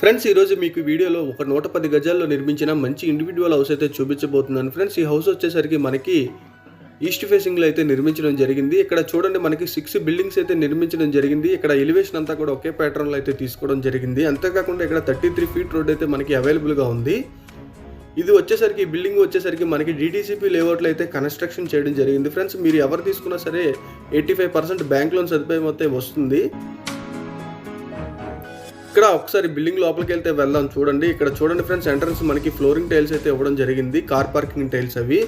Friends ఈరోజు మీకు వీడియోలో ఒక నూట పది గజాల్లో నిర్మించిన మంచి ఇండివిజువల్ హౌస్ అయితే చూపించబోతున్నాను. ఫ్రెండ్స్ ఈ హౌస్ వచ్చేసరికి మనకి ఈస్ట్ ఫేసింగ్లో అయితే నిర్మించడం జరిగింది. ఇక్కడ చూడండి మనకి సిక్స్ బిల్డింగ్స్ అయితే నిర్మించడం జరిగింది. ఇక్కడ ఎలివేషన్ అంతా కూడా ఒకే ప్యాటర్న్లో అయితే తీసుకోవడం జరిగింది. అంతేకాకుండా ఇక్కడ థర్టీ త్రీ ఫీట్ రోడ్ అయితే మనకి అవైలబుల్గా ఉంది. ఇది వచ్చేసరికి బిల్డింగ్ వచ్చేసరికి మనకి డీటీసీపీ లేఅవుట్లో అయితే కన్స్ట్రక్షన్ చేయడం జరిగింది. ఫ్రెండ్స్ మీరు ఎవరు తీసుకున్నా సరే eighty five percent bank loan సదుపాయం అయితే వస్తుంది. ఇక్కడ ఒకసారి బిల్డింగ్ లోపలికి వెళ్తే వెళ్దాం చూడండి. ఇక్కడ చూడండి ఫ్రెండ్స్ ఎంట్రన్స్ మనకి ఫ్లోరింగ్ టైల్స్ అయితే ఇవ్వడం జరిగింది. కార్ పార్కింగ్ టైల్స్ అవి.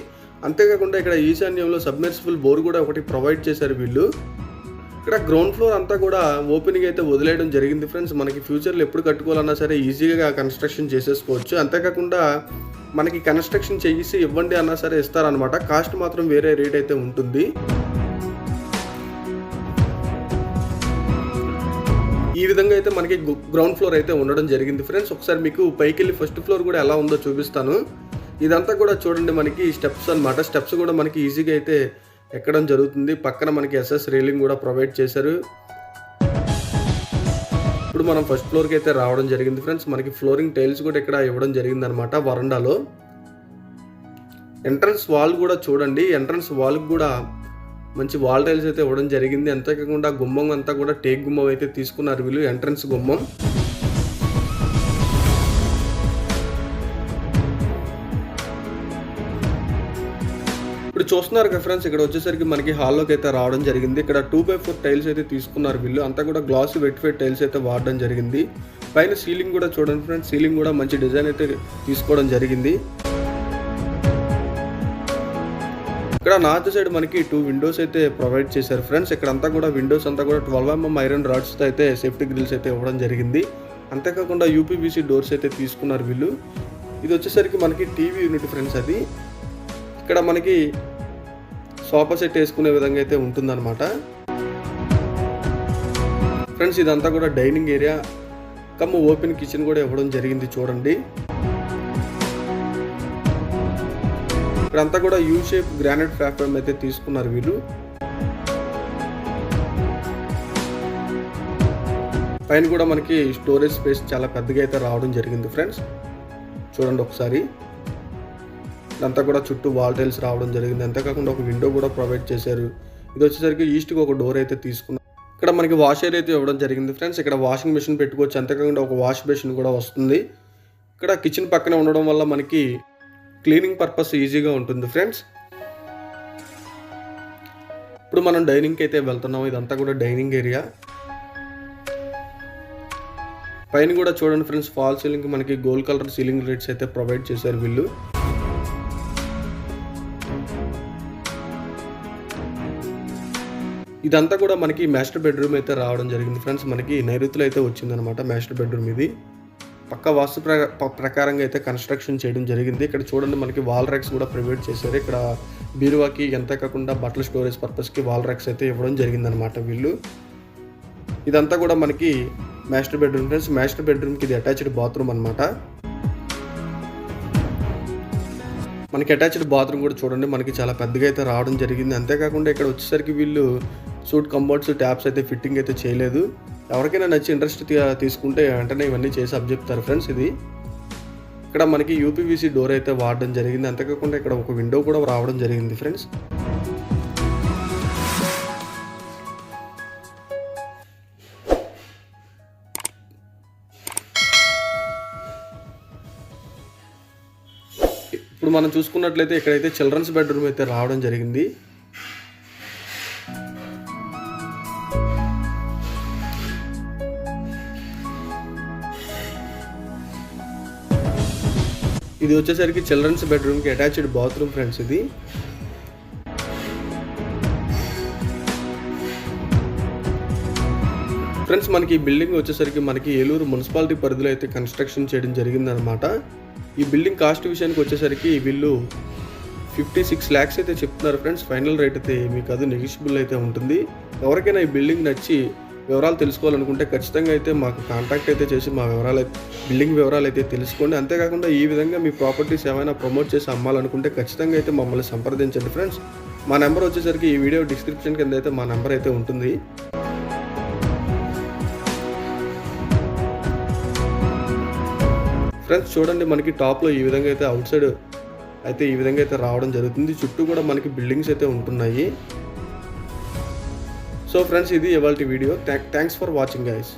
అంతేకాకుండా ఇక్కడ ఈశాన్యంలో సబ్మెర్సిబుల్ బోర్ కూడా ఒకటి ప్రొవైడ్ చేశారు వీళ్ళు. ఇక్కడ గ్రౌండ్ ఫ్లోర్ అంతా కూడా ఓపెనింగ్ అయితే వదిలేయడం జరిగింది ఫ్రెండ్స్. మనకి ఫ్యూచర్లో ఎప్పుడు కట్టుకోవాలన్నా సరే ఈజీగా కన్స్ట్రక్షన్ చేసేసుకోవచ్చు. అంతేకాకుండా మనకి కన్స్ట్రక్షన్ చేసి ఇవ్వండి అన్నా సరే ఇస్తారనమాట కాస్ట్ మాత్రం వేరే రేట్ అయితే ఉంటుంది. ఈ విధంగా అయితే మనకి గ్రౌండ్ ఫ్లోర్ అయితే ఉండడం జరిగింది ఫ్రెండ్స్ ఒకసారి మీకు పైకి వెళ్ళి ఫస్ట్ ఫ్లోర్ కూడా ఎలా ఉందో చూపిస్తాను. ఇదంతా కూడా చూడండి మనకి స్టెప్స్ అన్నమాట. స్టెప్స్ కూడా మనకి ఈజీగా అయితే ఎక్కడం జరుగుతుంది. పక్కన మనకి ఎస్ఎస్ రీలింగ్ కూడా ప్రొవైడ్ చేశారు. ఇప్పుడు మనం ఫస్ట్ ఫ్లోర్కి అయితే రావడం జరిగింది ఫ్రెండ్స్ మనకి ఫ్లోరింగ్ టైల్స్ కూడా ఇక్కడ ఇవ్వడం జరిగింది అనమాట వరండాలో. ఎంట్రన్స్ వాల్ కూడా చూడండి. ఎంట్రన్స్ వాల్కి కూడా మంచి వాల్ టైల్స్ అయితే ఇవ్వడం జరిగింది. అంతేకాకుండా గుమ్మం అంతా కూడా టేక్ గుమ్మం అయితే తీసుకున్నారు వీళ్ళు ఎంట్రన్స్ గుమ్మం. ఇప్పుడు చూస్తున్నారు కదా ఫ్రెండ్స్ ఇక్కడ వచ్చేసరికి మనకి హాల్లోకి అయితే రావడం జరిగింది. ఇక్కడ టూ బై ఫోర్ టైల్స్ అయితే తీసుకున్నారు వీళ్ళు. అంతా కూడా గ్లాస్ వెట్ వెట్ టైల్స్ అయితే వాడడం జరిగింది. పైన సీలింగ్ కూడా చూడండి ఫ్రెండ్స్ సీలింగ్ కూడా మంచి డిజైన్ అయితే తీసుకోవడం జరిగింది. ఇక్కడ నార్త్ సైడ్ మనకి టూ విండోస్ అయితే ప్రొవైడ్ చేశారు ఫ్రెండ్స్. ఇక్కడ అంతా కూడా విండోస్ అంతా కూడా ట్వెల్వ్ ఎంఎం ఐరన్ రాడ్స్తో అయితే సేఫ్టీ గ్రిల్స్ అయితే ఇవ్వడం జరిగింది. అంతేకాకుండా యూపీబీసీ డోర్స్ అయితే తీసుకున్నారు వీళ్ళు. ఇది వచ్చేసరికి మనకి టీవీ యూనిట్ ఫ్రెండ్స్ అది. ఇక్కడ మనకి సోఫా సెట్ వేసుకునే విధంగా అయితే ఉంటుందన్నమాట. ఫ్రెండ్స్ ఇదంతా కూడా dining area cum open kitchen కూడా ఇవ్వడం జరిగింది చూడండి. ఇక్కడంతా కూడా యూ షేప్ గ్రానైట్ ప్లాట్ఫామ్ అయితే తీసుకున్నారు వీళ్ళు. పైన కూడా మనకి స్టోరేజ్ స్పేస్ చాలా పెద్దగా అయితే రావడం జరిగింది ఫ్రెండ్స్ చూడండి ఒకసారి. ఇదంతా కూడా చుట్టూ వాల్ టైల్స్ రావడం జరిగింది. అంతేకాకుండా ఒక విండో కూడా ప్రొవైడ్ చేశారు. ఇది వచ్చేసరికి ఈస్ట్కి ఒక డోర్ అయితే తీసుకున్నారు. ఇక్కడ మనకి వాష్ ఏరియా అయితే ఇవ్వడం జరిగింది ఫ్రెండ్స్ ఇక్కడ వాషింగ్ మెషిన్ పెట్టుకోవచ్చు. అంతేకాకుండా ఒక వాష్ బేసిన్ కూడా వస్తుంది. ఇక్కడ కిచెన్ పక్కనే ఉండడం వల్ల మనకి క్లీనింగ్ పర్పస్ ఈజీగా ఉంటుంది ఫ్రెండ్స్. ఇప్పుడు మనం డైనింగ్కి అయితే వెళ్తున్నాం. ఇదంతా కూడా డైనింగ్ ఏరియా. పైన కూడా చూడండి ఫ్రెండ్స్ ఫాల్ సీలింగ్ మనకి గోల్డ్ కలర్ సీలింగ్ లైట్స్ అయితే ప్రొవైడ్ చేశారు వీళ్ళు. ఇదంతా కూడా మనకి మాస్టర్ బెడ్రూమ్ అయితే రావడం జరిగింది ఫ్రెండ్స్. మనకి నైరుతులు అయితే వచ్చిందనమాట మాస్టర్ బెడ్రూమ్ ఇది. పక్క వాస్తు ప్ర- ప్రకారంగా అయితే కన్స్ట్రక్షన్ చేయడం జరిగింది. ఇక్కడ చూడండి మనకి వాల్ ర్యాక్స్ కూడా ప్రొవైడ్ చేశారు. ఇక్కడ బీరువాకి ఎంత కాకుండా బట్టల స్టోరేజ్ పర్పస్కి వాల్ ర్యాక్స్ అయితే ఇవ్వడం జరిగిందనమాట వీళ్ళు. ఇదంతా కూడా మనకి మాస్టర్ బెడ్రూమ్ ఫ్రెండ్స్ మాస్టర్ బెడ్రూమ్కి ఇది అటాచ్డ్ బాత్రూమ్ అనమాట మనకి అటాచ్డ్ బాత్రూమ్ కూడా చూడండి మనకి చాలా పెద్దగా అయితే రావడం జరిగింది. అంతేకాకుండా ఇక్కడ వచ్చేసరికి వీళ్ళు సూట్ కంబోర్డ్స్ ట్యాప్స్ అయితే ఫిట్టింగ్ అయితే చేయలేదు. ఎవరికైనా నచ్చి ఇంట్రెస్ట్ తీసుకుంటే వెంటనే ఇవన్నీ చేసి అప్చెప్తారు ఫ్రెండ్స్ ఇది. ఇక్కడ మనకి యూపీవీసీ డోర్ అయితే వాడడం జరిగింది. అంతేకాకుండా ఇక్కడ ఒక విండో కూడా రావడం జరిగింది ఫ్రెండ్స్ ఇప్పుడు మనం చూసుకున్నట్లయితే ఇక్కడైతే చిల్డ్రన్స్ బెడ్రూమ్ అయితే రావడం జరిగింది. ఇది వచ్చేసరికి చిల్డ్రన్స్ బెడ్రూమ్కి అటాచ్డ్ బాత్రూమ్ ఫ్రెండ్స్ ఇది. ఫ్రెండ్స్ మనకి ఈ బిల్డింగ్ వచ్చేసరికి మనకి ఏలూరు మున్సిపాలిటీ పరిధిలో అయితే కన్స్ట్రక్షన్ చేయడం జరిగిందనమాట ఈ బిల్డింగ్ కాస్ట్ విషయానికి వచ్చేసరికి వీళ్ళు ఫిఫ్టీ సిక్స్ ల్యాక్స్ అయితే చెప్తున్నారు ఫ్రెండ్స్. ఫైనల్ రేట్ అయితే మీకు అది నెగిషియబుల్ అయితే ఉంటుంది. ఎవరికైనా ఈ బిల్డింగ్ నచ్చి వివరాలు తెలుసుకోవాలనుకుంటే ఖచ్చితంగా అయితే మాకు కాంటాక్ట్ అయితే చేసి మా వివరాలు అయితే బిల్డింగ్ వివరాలు అయితే తెలుసుకోండి. అంతేకాకుండా ఈ విధంగా మీ ప్రాపర్టీస్ ఏమైనా ప్రమోట్ చేసి అమ్మాలనుకుంటే ఖచ్చితంగా అయితే మమ్మల్ని సంప్రదించండి ఫ్రెండ్స్ మా నెంబర్ వచ్చేసరికి ఈ వీడియో డిస్క్రిప్షన్ కింద అయితే మా నెంబర్ అయితే ఉంటుంది. ఫ్రెండ్స్ చూడండి మనకి టాప్లో ఈ విధంగా అయితే అవుట్ సైడ్ అయితే ఈ విధంగా అయితే రావడం జరుగుతుంది. చుట్టూ కూడా మనకి బిల్డింగ్స్ అయితే ఉంటున్నాయి. సో ఫ్రెండ్స్ ఇది ఇవాళ video thanks for watching guys